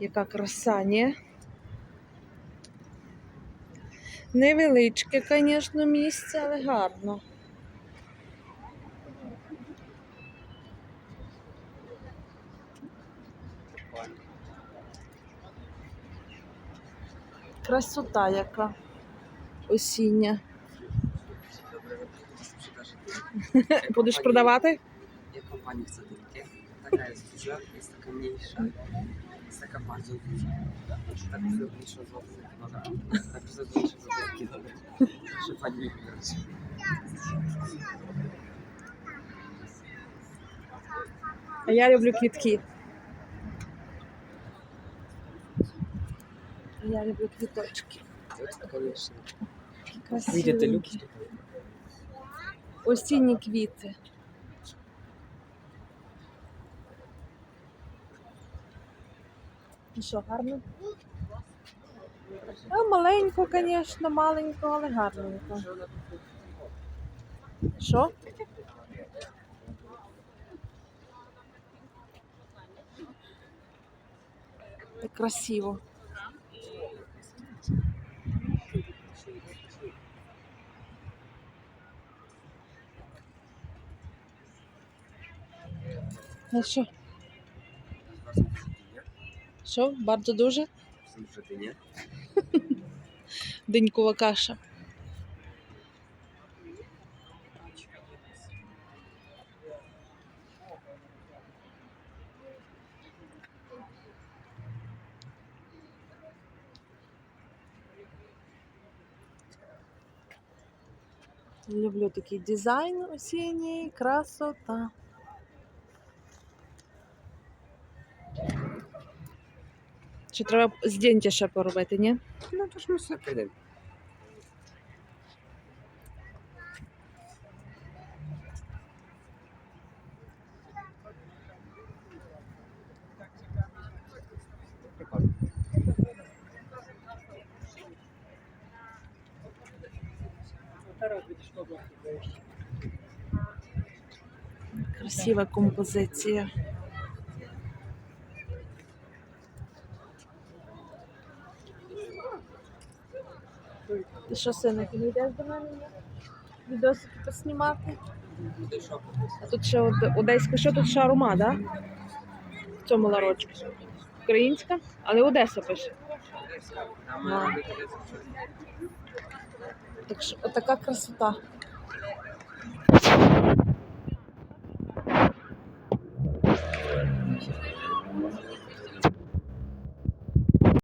Яка краса, ні? Невеличке, звісно, місце, але гарно. Красота яка осіння. Будеш продавати? Є компанія Садинки. Така є duża, jest taka mniejsza, jest taka bardzo duża. Tak wygodniejsza z łapy noga. Tak wygodniejsza z noga. Proszę pani nie wybrać. А я люблю квітки. Я люблю квіточки. Які Wyjdzie te красиві. luki. Осінні квіти. І що, гарно? А, маленько, звісно, маленько, але гарненько. Що? Як красиво. Ну що? Що? Bardzo дуже? Są Brzetynie. Денькова каша. Люблю такий дизайн осінній, красота. Чи треба здіння ще поробити, ні? No to już my sobie pójdziemy. Красива композиція. Ти що, синок, не йдеш до мене? Відосики поснімати? А тут ще од- одеська, що тут шаурма, да? В цьому ларочку. Українська, але Одеса пише. Jest Так що отака красота.